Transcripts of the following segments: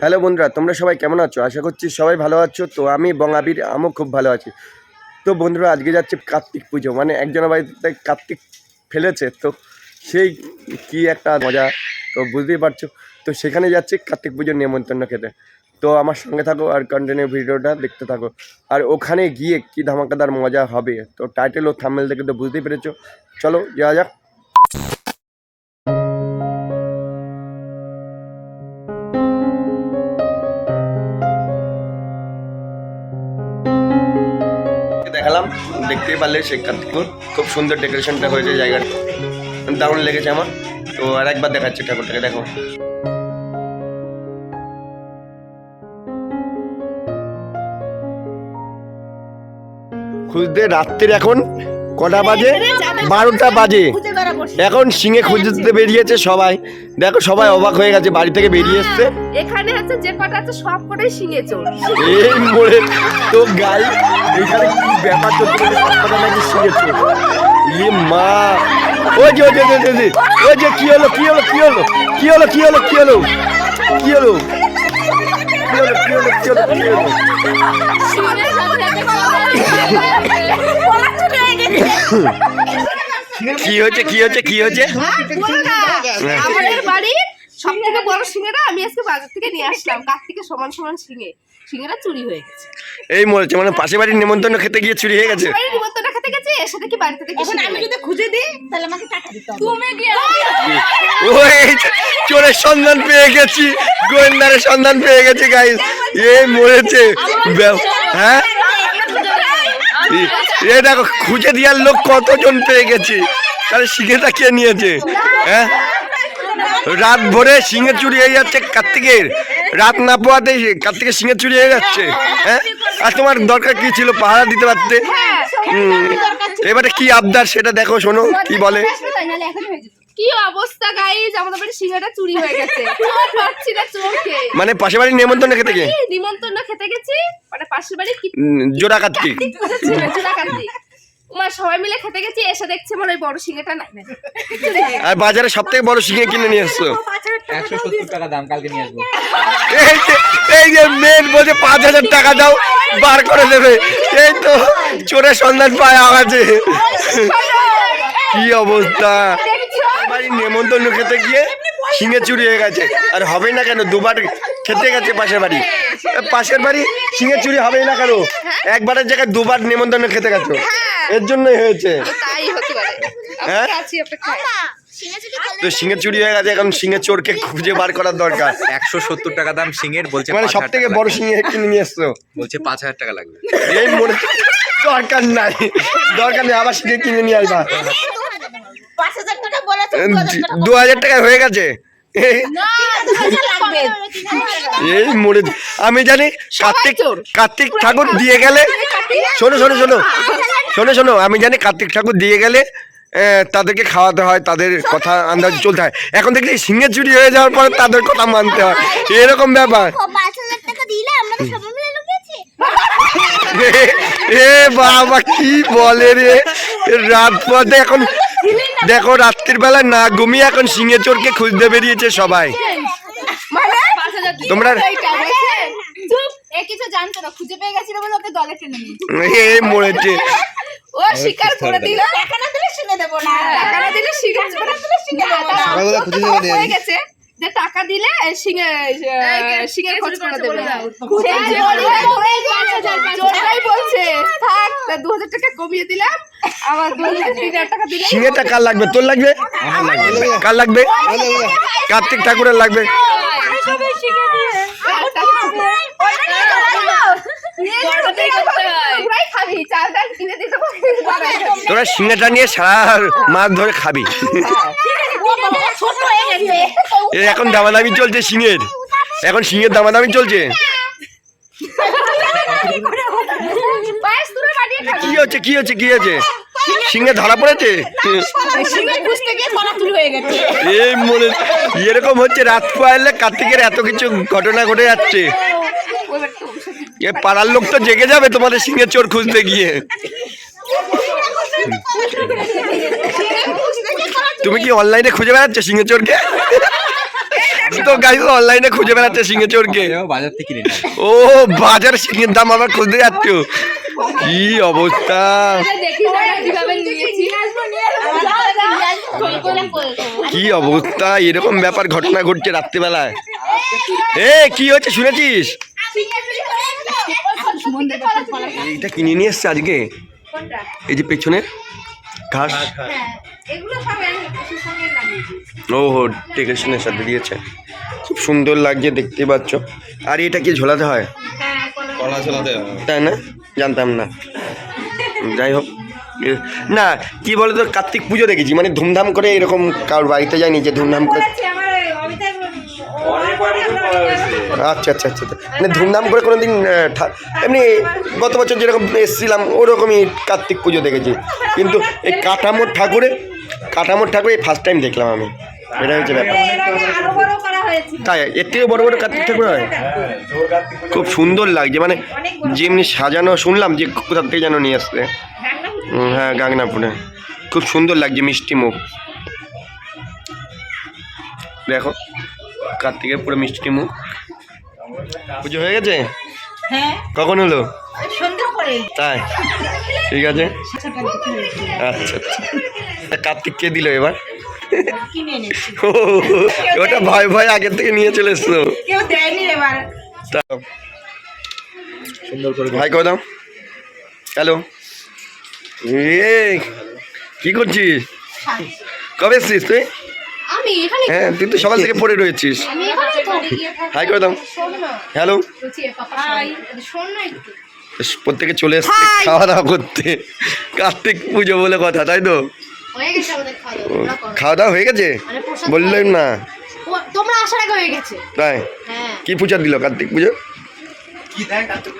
Hello বন্ধুরা, তোমরা সবাই কেমন আছো? আশা করছি সবাই ভালো আছো। তো আমি বঙ্গাবির, আমিও খুব ভালো আছি। তো বন্ধুরা, আজকে যাচ্ছে কার্তিক পুজো। মানে একজনের বাড়িতে কার্তিক ফেলেছে, তো সেই কি একটা মজা, তো বুঝতেই পারছ? তো সেখানে যাচ্ছে কার্তিক পুজোর নিমন্ত্রণ খেতে। তো আমার সঙ্গে থাকো আর কন্টিনিউ ভিডিওটা দেখতে থাকো। আর ওখানে গিয়ে কি ধামাকাদার মজা হবে? তো টাইটেল ও থামেল দেখে তো বুঝতেই পেরেছ। চলো, যাওয়া যাক। দেখালাম দেখতেই পারলে শেখ কার্তিকপুর খুব সুন্দর ডেকোরেশনটা হয়েছে জায়গাটা। দারুণ লেগেছে আমার। তো আর একবার দেখাচ্ছি ঠাকুরটাকে দেখো। খুঁজতে রাত্রির এখন কটা বাজে? বারোটা বাজে। এখন সিঙে খুঁজতে বেরিয়েছে সবাই দেখো সবাই অবাক হয়ে গেছে বাড়ি থেকে বেরিয়ে এসছে এখানে হচ্ছে যে কটা আছে সব কটাই শিঙে চোর এই মোড়ে তো গাই এখানে কি ব্যাপার চলছে সবকটা নাকি শিখেছে ইয়ে মা ওই যে ওই যে ওই যে, ওই যে, ওই যে কি হলো কি হলো কি হলো কি হলো কি হলো কি হলো কি হলো কি হলো কি হলো কি হলো কি সাথে কি হয়েছে? কি হয়েছে? কি হয়েছে? আমাদের বাড়ির সব থেকে বড় শিঙেরা আমি আজকে বাজার থেকে নিয়ে আসলাম। কার্তিকে সমান সমান শিঙে শিঙেরা চুরি হয়ে গেছে। এই মরেছে মানে পাশে বাড়ির নিমন্ত্রণ খেতে গিয়ে চুরি হয়ে গেছে? নিমন্ত্রণ খেতে গেছে এসে দেখি বাড়িতে দেখি এখন আমি যদি খুঁজে দিই তাহলে আমাকে টাকা দিতে হবে। তুমি গিয়ে ওই চোরের সন্ধান পেয়ে গেছি গোয়েন্দারের সন্ধান পেয়ে গেছি গাইস এই মরেছে। হ্যাঁ? এ- দেখো খুঁজে দেওয়ার লোক কতজন পেয়ে গেছে? তাহলে শিঙেটা কে নিয়েছে? হ্যাঁ? রাত ভোরে সিঙে চুরি হয়ে যাচ্ছে কার্তিকের। রাত না পোয়াতে কার্তিকের সিঙে চুরি হয়ে যাচ্ছে। হ্যাঁ? আর তোমার দরকার কি ছিল? পাহারা দিতে পারতে? হুম, এবারে কি আবদার সেটা দেখো শোনো কি বলে? কি অবস্থা গাইজ আমাদের বাড়ির শিঙাটা চুরি হয়ে গেছে। চোর পাচ্ছি না চোরকে। মানে পাশে বাড়ির নেমন্তন্ন খেতে গিয়ে? নিমন্ত্রণ খেতে গেছি? মানে পাশের বাড়ির কি জোড়া কার্তিক তোমার সবাই মিলে খেতে গেছি এসে দেখছে মনে হয় বড় শিঙেটা নাই। আর বাজারে সব থেকে বড় সিংহে কিনে নিয়ে একশো সত্তর টাকা দাম কালকে নিয়ে আসব। এই যে এই যে মেয়ের বলছে পাঁচ হাজার টাকা দাও বার করে দেবে। এই তো চোরের সন্ধান পায় আমাকে কি অবস্থা? বাড়ি নেমন্তন্ন খেতে গিয়ে সিংহে চুরি হয়ে গেছে। আর হবে না কেন? দুবার খেতে গেছে পাশের বাড়ি। পাশের বাড়ি সিংহে চুরি হবেই না কেন? একবারের জায়গায় দুবার নেমন্তন্ন খেতে গেছো। এর জন্যই হয়েছে। তাই হতে পারে। হ্যাঁ? তো সিংহে চুরি হয়ে গেছে এখন সিংহে চোরকে খুঁজে বার করার দরকার। একশো সত্তর টাকা দাম সিংহের বলছে মানে সব থেকে বড়। সিংহে কিনে নিয়ে এসছো? বলছে পাঁচ হাজার টাকা লাগবে। এই মনে দরকার নাই। দরকার নেই আবার সিংহে কিনে নিয়ে আসবা। হাজার টাকা দু হাজার টাকায় হয়ে গেছে। এই এই মরে আমি জানি কার্তিক কার্তিক ঠাকুর দিয়ে গেলে শোনো শোনো শোনো। শোনো শোনো আমি জানি কার্তিক ঠাকুর দিয়ে গেলে তাদেরকে খাওয়াতে হয় তাদের কথা আন্দাজ চলতে হয়। এখন দেখছি সিংহে চুরি হয়ে যাওয়ার পরে তাদের কথা মানতে হয়। এরকম ব্যাপার। টাকা এ বাবা কি বলে রে? রাত পথে এখন দেখো রাত্রির বেলা না ঘুমিয়ে এখন সিংহে চোরকে খুঁজতে বেরিয়েছে সবাই। মানে? তোমরা- এইটা বলছেন? চুপ। এ কিছু জানতো না খুঁজে পেয়ে গেছিল বলে ওকে দলে টেনে নিয়ে। মরেছে। ও স্বীকার করে দিল। টাকা না দিলে শুনে দেবো না। টাকা না দিলে স্বীকার করে দিলে হয়ে যে টাকা দিলে সিঙে সিঙের খোঁজ করে দেবে। চোরটাই বলছে থাক দু হাজার টাকা কমিয়ে দিলাম। আবার দু হাজার তিন হাজার টাকা দিলে কার লাগবে? তোর লাগবে? কার লাগবে? কার্তিক ঠাকুরের লাগবে। তোরা সিংহেটা নিয়ে সারা মাছ ধরে খাবি। ছোট এখন দামাদামি চলছে সিংহের। এখন সিংহের দামাদামি চলছে। কি হচ্ছে কি হচ্ছে কি হচ্ছে? সিংহে ধরা পড়েছে? এই মনে এরকম হচ্ছে রাত পাইলে কার্তিকের এত কিছু ঘটনা ঘটে যাচ্ছে। এ পাড়ার লোক তো জেগে যাবে তোমাদের সিংহের চোর খুঁজতে গিয়ে। তুমি কি অনলাইনে খুঁজে বেড়াচ্ছ সিংহের চোরকে? তো গাইস অনলাইনে খুঁজে বেড়াচ্ছে সিংহে চোরকে। বাজার থেকে কিনে ও বাজার সিংহের দাম আবার খুঁজতে যাচ্ছ। কি অবস্থা? কি অবস্থা? এরকম ব্যাপার ঘটনা ঘটছে রাত্রিবেলায়। এ কি হচ্ছে শুনেছিস? এইটা কিনে নিয়ে এসছে আজকে। এই যে পেছনে ঘাস। এগুলো সব সঙ্গে লাগিয়েছি ও হো ডেকোরেশনের সাথে দিয়েছে। খুব সুন্দর লাগছে দেখতে পাচ্ছ। আর এটা কি ঝোলাতে হয়? কলা। ঝোলাতে তাই না? জানতাম না। যাই হোক না কি বলতো কার্তিক পুজো দেখেছি মানে ধুমধাম করে এরকম কারোর বাড়িতে যায়নি যে ধুমধাম করে আচ্ছা আচ্ছা আচ্ছা আচ্ছা। মানে ধুমধাম করে কোনো দিন এমনি গত বছর যেরকম এসেছিলাম ওরকমই কার্তিক পুজো দেখেছি। কিন্তু এই কাঠামোর ঠাকুরে কাঠামোর ঠাকুর এই ফার্স্ট টাইম দেখলাম আমি। এটা হচ্ছে ব্যাপার। তাই এর থেকে বড় বড় কার্তিক ঠাকুর হয়? খুব সুন্দর লাগছে মানে যেমনি সাজানো শুনলাম যে কোথা থেকে যেন নিয়ে আসছে। হ্যাঁ গাংনাপুরে। খুব সুন্দর লাগছে মিষ্টি মুখ। দেখো কার্তিকের পুরো মিষ্টি মুখ। পুজো হয়ে গেছে? হ্যাঁ। কখন হলো? তাই ঠিক আছে। আচ্ছা আচ্ছা। তা কার্তিক কে দিল এবার? ও, ওটা ভয় ভয় আগের থেকে নিয়ে চলে এসছো। ভাই করে দাও। হ্যালো। এ কি করছিস? কবে এসছিস তুই? হ্যাঁ তুই তো সকাল থেকে পড়ে রয়েছিস। আমি এখানে হাই করে দাও। হ্যালো। প্রত্যেকে চলে এসছে খাওয়া দাওয়া করতে। কার্তিক পুজো বলে কথা তাই তো? খাওয়া দাওয়া খাওয়া দাওয়া হয়ে গেছে? মানে বললেন না। তোমরা আসার আগে হয়ে গেছে। তাই? হ্যাঁ। কি পূজা দিল কার্তিক পুজো?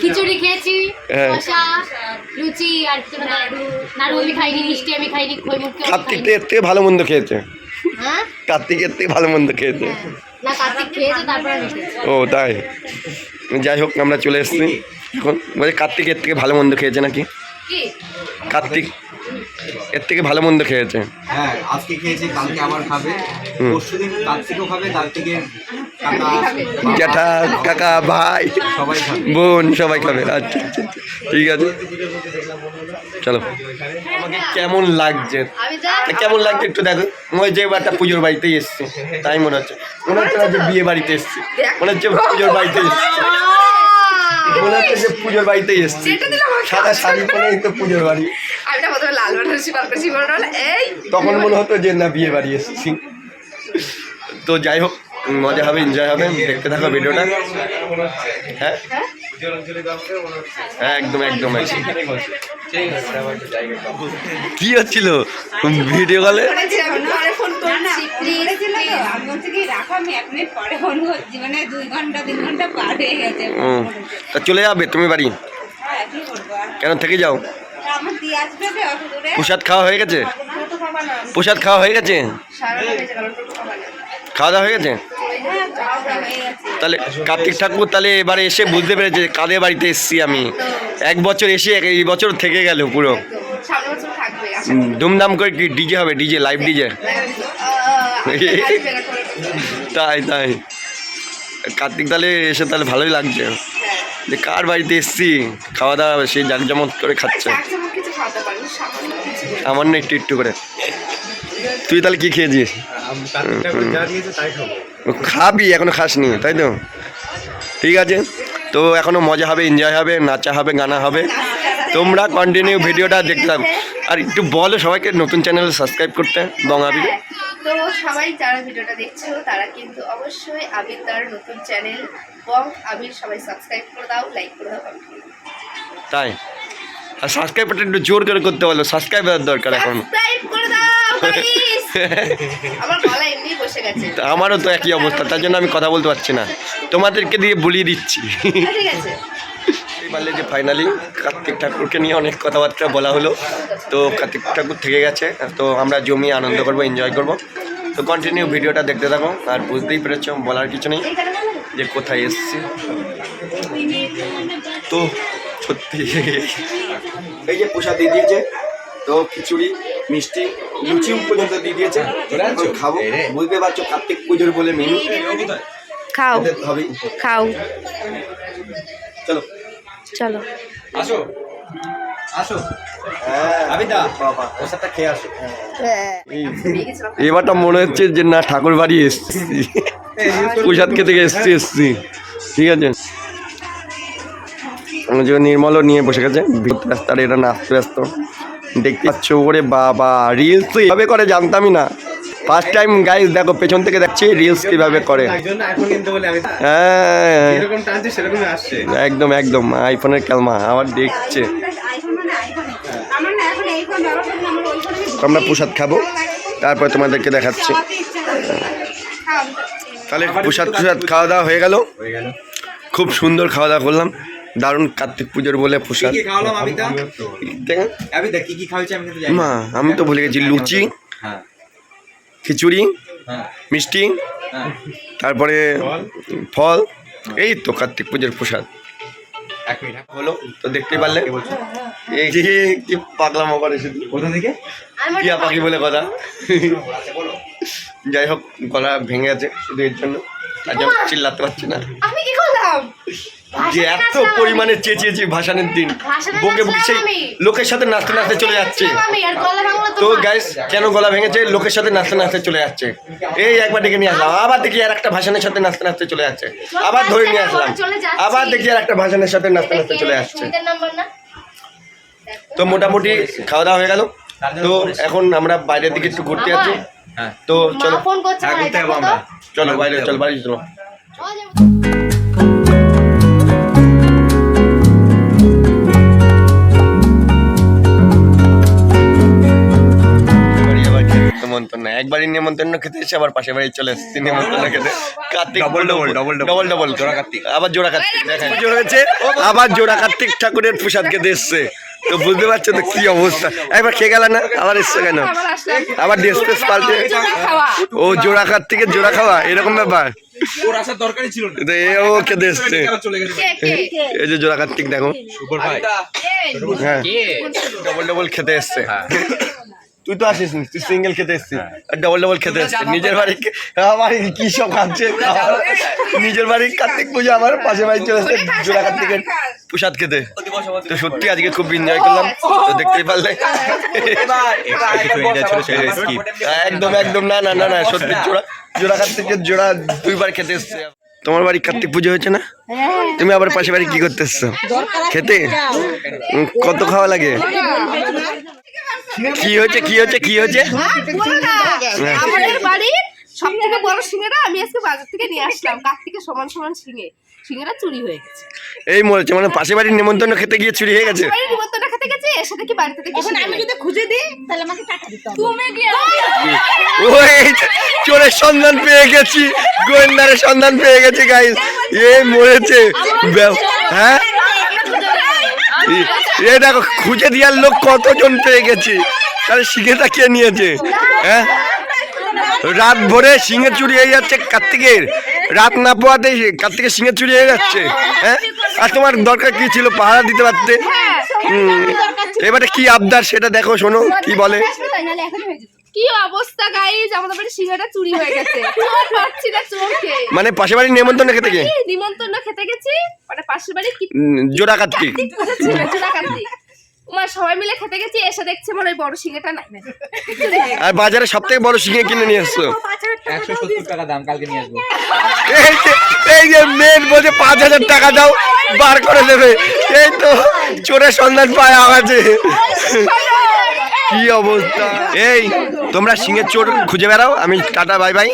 খিচুড়ি খেয়েছি হ্যাঁ। লুচি আর নাড়ু নাড়ু আমি খাইনি মিষ্টি আমি খাইনি খই মুখকে কার্তিক এর থেকে ভালো মন্দ খেয়েছে। হ্যাঁ? কার্তিক এর থেকে ভালো মন্দ খেয়েছে। না কার্তিক খেয়েছে তারপর আমি ও তাই। যাই হোক আমরা চলে এসেছি। এখন বলছি কার্তিক এর থেকে ভালো মন্দ খেয়েছে নাকি? কার্তিক এর থেকে ভালো মন্দ খেয়েছে। হ্যাঁ আজকে খেয়েছি কালকে আবার খাবে। হুম। পরশু দিন খাবে কার্তিকের কাকা জ্যাঠা কাকা ভাই বোন সবাই খাবে। আচ্ছা আচ্ছা আচ্ছা। ঠিক আছে। চলো। আমাকে কেমন লাগছে? তা কেমন লাগছে একটু দেখো। মনে হচ্ছে এবার একটা পুজোর বাড়িতেই এসছে। তাই মনে হচ্ছে। মনে হচ্ছে না যে বিয়ে বাড়িতে এসছে। মনে হচ্ছে পুজোর বাড়িতে এসছে। মনে হচ্ছে যে পুজোর বাড়িতেই এসছে। সাদা শাড়ি পরেই তো পুজোর বাড়ি। আমি না প্রথমে লাল বানাচ্ছি বানাচ্ছি বানাচ্ছি এই তখন মনে হতো যে না বিয়ে বাড়ি এসেছি। তো যাই হোক মজা হবে এনজয় হবে দেখতে থাকো ভিডিওটা। হ্যাঁ? হ্যাঁ একদম একদম। কি হচ্ছিল? ভিডিও কলে করছি। করছি চলে যাবে তুমি বাড়ি। কেন থেকে যাও প্রসাদ খাওয়া হয়ে গেছে প্রসাদ খাওয়া হয়ে গেছে খাওয়া দাওয়া হয়ে গেছে হ্যাঁ হয়ে তাহলে কার্তিক ঠাকুর তাহলে এবারে এসে বুঝতে পেরেছে কাদের বাড়িতে এসছি আমি এক বছর এসে এক- এই বছর থেকে গেল পুরো ধুমধাম করে কি ডিজে হবে ডিজে লাইভ ডিজে তাই তাই কার্তিক তাহলে এসে তাহলে ভালোই লাগছে যে কার বাড়িতে এসছি? খাওয়া দাওয়া সে জাকজমক করে খাচ্ছে। সামান্য আমার না একটু একটু করে। তুই তাহলে কি খেয়েছিস? খাবি। এখনও খাসনি তাই তো? ঠিক আছে। তো এখনও মজা হবে এনজয় হবে নাচা হবে গানা হবে। তোমরা কন্টিনিউ ভিডিওটা দেখতে থাকো। আর একটু বলো সবাইকে নতুন চ্যানেল সাবস্ক্রাইব করতে বঙ্গাবি তো সবাই যারা ভিডিওটা দেখছ তারা কিন্তু অবশ্যই আবির তার নতুন চ্যানেল সবাই সাবস্ক্রাইব করে দাও লাইক করে দাও comment করে তাই? আর সাবস্ক্রাইবটা একটু জোর করে করতে বলো সাবস্ক্রাইবার দরকার এখন। সাবস্ক্রাইব করে দাও আমার গলা এমনি বসে গেছে। আমারও তো একই অবস্থা তার জন্য আমি কথা বলতে পারছি না। তোমাদেরকে দিয়ে বলিয়ে দিচ্ছি। ঠিক আছে। পারলে যে ফাইনালি কার্তিক ঠাকুরকে নিয়ে অনেক কথাবার্তা বলা হলো তো কার্তিক ঠাকুর থেকে গেছে তো আমরা জমি আনন্দ করব এনজয় করব। তো কন্টিনিউ ভিডিওটা দেখতে থাকো আর বুঝতেই পেরেছ বলার কিছু নেই। যে কোথায় এসছি। তো সত্যি। এই যে প্রসাদ দিয়ে দিয়েছে তো খিচুড়ি মিষ্টি লুচি পর্যন্ত দিয়ে দিয়েছে। খাব। বুঝতে পারছ কার্তিক পুজোর বলে মেনু খাও। হবে। খাও। চলো। চলো। আসো। খেয়ে আসো। এবারটা মনে হচ্ছে যে না ঠাকুর বাড়ি এসছি। প্রসাদ খেতে এসছি এসছি। ঠিক আছে। আমার নির্মলও নিয়ে বসে গেছে। ভিতর রাস্তার এটা নাচতে ব্যস্ত। দেখতে পাচ্ছ ওরে বাবা রিলস তো এভাবে করে জানতামই না। ফার্স্ট টাইম গাইজ দেখো, পেছন থেকে দেখছি রিলস কীভাবে করে। হ্যাঁ। একদম একদম আইফোনের ক্যালমা আবার দেখছে। আমার আমার আমরা প্রসাদ খাব, তারপরে তোমাদেরকে দেখাচ্ছি। তাহলে প্রসাদ প্রসাদ খাওয়া দাওয়া হয়ে গেল। খুব সুন্দর খাওয়া দাওয়া করলাম। দারুণ কার্তিক পুজোর বলে প্রসাদ। কি খাওয়ালাম আবিদা দেখেন। আবিদা কি কি খাওয়াচ্ছে আমি কিন্তু জানি না। মা আমি তো ভুলে গেছি লুচি হ্যাঁ। খিচুড়ি হ্যাঁ। মিষ্টি হ্যাঁ। তারপরে ফল। এই তো কার্তিক পুজোর প্রসাদ। এক হ্যাঁ। হলো তো দেখতেই পারলে। এই যে কি পাগলামো করে শুধু কোথা থেকে টিয়া পাখি বলে কথা। বলো। যাই হোক গলা ভেঙে গেছে শুধু এর জন্য। তার জন্য চিল্লাতে পারছি না। আমি কি করলাম? যে এত পরিমাণে চেঁচিয়েছি ভাসানের দিন। বকে বকে সেই লোকের সাথে নাচতে নাচতে চলে যাচ্ছে। আর তো গাইস কেন গলা ভেঙেছে? লোকের সাথে নাচতে নাচতে চলে যাচ্ছে। এই একবার ডেকে নিয়ে আসলাম। আবার দেখি আর একটা ভাষণের সাথে নাচতে নাচতে চলে যাচ্ছে। আবার ধরে নিয়ে আসলাম। আবার দেখি আর একটা ভাষণের সাথে নাচতে নাচতে চলে যাচ্ছে। তো মোটামুটি খাওয়া দাওয়া হয়ে গেল। তো এখন আমরা বাইরের দিকে একটু ঘুরতে যাচ্ছি। হ্যাঁ। তো চলো। ফোন করছে হ্যাঁ, ঘুরতে যাব আমরা। চলো বাইরে চলো বাড়ি চলো নেমন্তন্ন একবারই নেমন্তন্ন খেতে এসে আবার পাশে বাড়ি চলে এসেছি নেমন্তন্ন খেতে। কার্তিক. ডবল ডবল জোড়া কার্তিক। আবার জোড়া কার্তিক দেখেন আবার জোড়া কার্তিক ঠাকুরের প্রসাদ খেতে এসছে। তো বুঝতে পারছ তো কি অবস্থা? একবার খেয়ে গেল না? আবার এসছে কেন? আবার ড্রেস ফ্রেস পাল্টে ও জোড়া থেকে জোড়া খাওয়া? এরকম ব্যাপার? ওর আসার দরকারই ছিল না। এ ও খেতে এসছে চলে গেছে কে কে? এই যে জোড়া কার্তিক দেখো। হ্যাঁ। ডবল ডবল খেতে এসছে। তুই তো আসিস নি তুই সিঙ্গেল খেতে এসছিস আর ডবল ডবল খেতে এসছে নিজের বাড়ি আমার কি সব খাচ্ছে নিজের বাড়ি কার্তিক পুজো আমার পাশে বাড়ি চলে এসছে জোড়া কার্তিকের প্রসাদ খেতে। তো সত্যি আজকে খুব এনজয় করলাম। তো দেখতেই পারলে। একদম একদম না না না না সত্যি জোড়া জোড়া কার্তিকের জোড়া দুইবার খেতে এসছে। তোমার বাড়ি কার্তিক পুজো হয়েছে না? তুমি আবার পাশে বাড়ি কি করতেছ? খেতে? কত খাওয়া লাগে? কি হয়েছে কি হয়েছে কি হয়েছে? আমাদের বাড়ির সব থেকে বড় সিঙ্গেরা আমি আজকে বাজার থেকে নিয়ে আসলাম। কার্তিকের সমান সমান সিঙ্গে সিঙ্গেরা চুরি হয়ে গেছে। এই মরেছে মানে পাশে বাড়ির নিমন্ত্রণ খেতে গিয়ে চুরি হয়ে গেছে। বাড়ির নিমন্ত্রণ খেতে গেছে এসে দেখি বাড়িতে দেখি আমি যদি খুঁজে দিই তাহলে আমাকে টাকা দিতে হবে। তুমি গিয়ে ওই চোরের সন্ধান পেয়ে গেছি গোয়েন্দারের সন্ধান পেয়ে গেছি গাইস এই মরেছে। হ্যাঁ? এ- এ দেখো খুঁজে দেওয়ার লোক কতজন পেয়ে গেছি? তাহলে সিংহেটা কে নিয়েছে? হ্যাঁ? রাত ভোরে সিংহের চুরি হয়ে যাচ্ছে কার্তিকের। রাত না পোয়াতে কার্তিকের সিংহের চুরি হয়ে যাচ্ছে। হ্যাঁ? আর তোমার দরকার কি ছিল? পাহারা দিতে পারতে? এবারে কি আবদার সেটা দেখো শোনো কি বলে? কি অবস্থা গাইজ আমাদের বাড়ি সিঙ্গাটা চুরি হয়ে গেছে। পাচ্ছি না চোরকে। মানে পাশে বাড়ির নেমন্তন্ন খেতে গিয়ে নিমন্ত্রণ খেতে গেছি মানে পাশের বাড়ি কি উম, জোড়া কার্তিক। আমার সবাই মিলে খেতে গেছি এসে দেখছে আমার ওই বড় সিঙ্গাটা নাই। আর বাজারে সব থেকে বড় সিংহে কিনে নিয়ে এসছো? একশো সত্তর টাকা দাম কালকে নিয়ে আসব। এই যে মেন বলছে পাঁচ হাজার টাকা দাও বার করে দেবে। এই তো চোরের সন্ধান পায় আমাকে। কি অবস্থা? এই তোমরা সিংহের চোর খুঁজে বেড়াও আমি টাটা বাই বাই।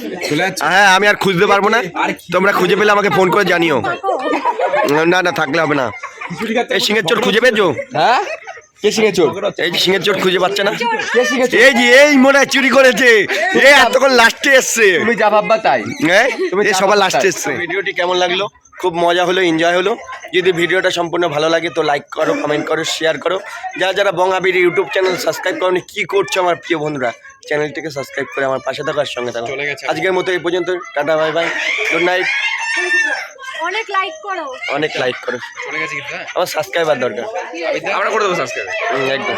হ্যাঁ আমি আর খুঁজতে পারব না। তোমরা খুঁজে পেলে আমাকে ফোন করে জানিও। না না থাকলে হবে না। এই সিংহের চোর খুঁজে পেয়েছ? হ্যাঁ? কে শিখে চোর? এই যে সিংহের চোর খুঁজে পাচ্ছে না? এই যে এই মনে হয় চুরি করেছে। এই এতক্ষণ লাস্টে এসছে। তুমি যা ভাববা তাই। হ্যাঁ সবার লাস্টে এসছে। ভিডিওটি কেমন লাগল? খুব মজা হলো এনজয় হলো। যদি ভিডিওটা সম্পূর্ণ ভালো লাগে তো লাইক করো কমেন্ট করো শেয়ার করো। যারা যারা বঙ্গাবির ইউটিউব চ্যানেল সাবস্ক্রাইব করনি কি করছ আমার প্রিয় বন্ধুরা? চ্যানেলটিকে সাবস্ক্রাইব করে আমার পাশে থাকার সঙ্গে থাকো। আজকের মতো এই পর্যন্ত tata bye bye good night অনেক লাইক করো। অনেক লাইক করো। চলে গেছে কিন্তু হ্যাঁ? আমার সাবস্ক্রাইবার দরকার। আমরা করে দেবো সাবস্ক্রাইব একদম।